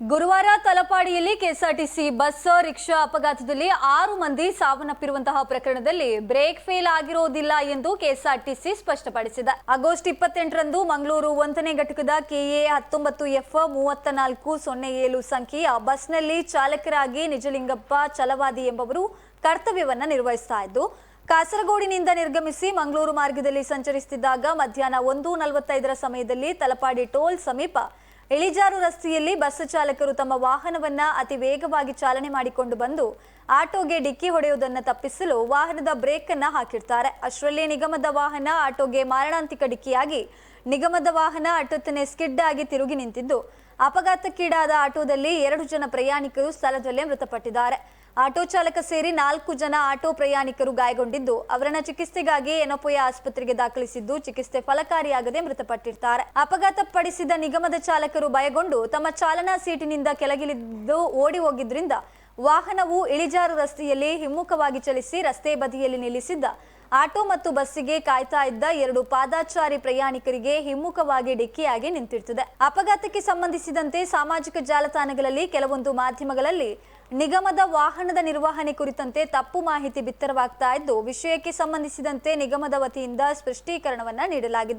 ಗುರುವಾರ ತಲಪಾಡಿಯಲ್ಲಿ KSRTC bus, rickshaw ಅಪಘಾತದಲ್ಲಿ ಆರು ಮಂದಿ ಸಾವನ್ನಪ್ಪಿರುವಂತಹ ಪ್ರಕರಣದಲ್ಲಿ ಬ್ರೇಕ್ ಫೇಲ್ ಆಗಿರೋದಿಲ್ಲ ಎಂದು ಕೆಎಸ್ಆರ್ಟಿಸಿ ಸ್ಪಷ್ಟಪಡಿಸಿದೆ. ಆಗಸ್ಟ್ ಇಪ್ಪತ್ತೆಂಟರಂದು ಮಂಗಳೂರು ಒಂದನೇ ಘಟಕದ ಕೆಎ ಹತ್ತೊಂಬತ್ತು ಎಫ್ ಮೂವತ್ತ ನಾಲ್ಕು ಸೊನ್ನೆ ಏಳು ಸಂಖ್ಯೆಯ ಬಸ್ನಲ್ಲಿ ಚಾಲಕರಾಗಿ ನಿಜಲಿಂಗಪ್ಪ ಚಲವಾದಿ ಎಂಬವರು ಕರ್ತವ್ಯವನ್ನು ನಿರ್ವಹಿಸ್ತಾ ಇದ್ದು, ಕಾಸರಗೋಡಿನಿಂದ ನಿರ್ಗಮಿಸಿ ಮಂಗಳೂರು ಮಾರ್ಗದಲ್ಲಿ ಸಂಚರಿಸುತ್ತಿದ್ದಾಗ ಮಧ್ಯಾಹ್ನ ಒಂದು ನಲವತ್ತೈದರ ಸಮಯದಲ್ಲಿ ತಲಪಾಡಿ ಟೋಲ್ ಸಮೀಪ ಇಳಿಜಾರು ರಸ್ತೆಯಲ್ಲಿ ಬಸ್ ಚಾಲಕರು ತಮ್ಮ ವಾಹನವನ್ನ ಅತಿ ವೇಗವಾಗಿ ಚಾಲನೆ ಮಾಡಿಕೊಂಡು ಬಂದು ಆಟೋಗೆ ಡಿಕ್ಕಿ ಹೊಡೆಯುವುದನ್ನು ತಪ್ಪಿಸಲು ವಾಹನದ ಬ್ರೇಕ್ ಅನ್ನ ಹಾಕಿರ್ತಾರೆ. ಅಷ್ಟರಲ್ಲಿ ನಿಗಮದ ವಾಹನ ಆಟೋಗೆ ಮಾರಣಾಂತಿಕ ಡಿಕ್ಕಿಯಾಗಿ ನಿಗಮದ ವಾಹನ ಅಟ್ಟುತ್ತನೆ ಸ್ಕಿಡ್ ಆಗಿ ತಿರುಗಿ ನಿಂತಿದ್ದು. ಅಪಘಾತಕ್ಕೀಡಾದ ಆಟೋದಲ್ಲಿ ಎರಡು ಜನ ಪ್ರಯಾಣಿಕರು ಸ್ಥಳದಲ್ಲೇ ಮೃತಪಟ್ಟಿದ್ದಾರೆ. ಆಟೋ ಚಾಲಕ ಸೇರಿ ನಾಲ್ಕು ಜನ ಆಟೋ ಪ್ರಯಾಣಿಕರು ಗಾಯಗೊಂಡಿದ್ದು. ಅವರನ್ನ ಚಿಕಿತ್ಸೆಗಾಗಿ ಎನಪೋಯ ಆಸ್ಪತ್ರೆಗೆ ದಾಖಲಿಸಿದ್ದು. ಚಿಕಿತ್ಸೆ ಫಲಕಾರಿಯಾಗದೆ ಮೃತಪಟ್ಟಿರ್ತಾರೆ. ಅಪಘಾತ ಪಡಿಸಿದ ನಿಗಮದ ಚಾಲಕರು ಭಯಗೊಂಡು ತಮ್ಮ ಚಾಲನಾ ಸೀಟಿನಿಂದ ಕೆಳಗಿಳಿದು ಓಡಿ ಹೋಗಿದ್ರಿಂದ ವಾಹನವು ಇಳಿಜಾರು ರಸ್ತೆಯಲ್ಲಿ ಹಿಮ್ಮುಖವಾಗಿ ಚಲಿಸಿ ರಸ್ತೆ ಬದಿಯಲ್ಲಿ ನಿಲ್ಲಿಸಿದ್ದ. ಆಟೋ ಮತ್ತು ಬಸ್ಸಿಗೆ ಕಾಯ್ತಾ ಇದ್ದ ಎರಡು ಪಾದಾಚಾರಿ ಪ್ರಯಾಣಿಕರಿಗೆ ಹಿಮ್ಮುಖವಾಗಿ ಡಿಕ್ಕಿಯಾಗಿ ನಿಂತಿರ್ತದೆ. ಅಪಘಾತಕ್ಕೆ ಸಂಬಂಧಿಸಿದಂತೆ ಸಾಮಾಜಿಕ ಜಾಲತಾಣಗಳಲ್ಲಿ ಕೆಲವೊಂದು ಮಾಧ್ಯಮಗಳಲ್ಲಿ ನಿಗಮದ ವಾಹನದ ನಿರ್ವಹಣೆ ಕುರಿತಂತೆ ತಪ್ಪು ಮಾಹಿತಿ ಬಿತ್ತರವಾಗ್ತಾ ಇದ್ದು, ವಿಷಯಕ್ಕೆ ಸಂಬಂಧಿಸಿದಂತೆ ನಿಗಮದ ವತಿಯಿಂದ ಸ್ಪಷ್ಟೀಕರಣವನ್ನ ನೀಡಲಾಗಿದೆ.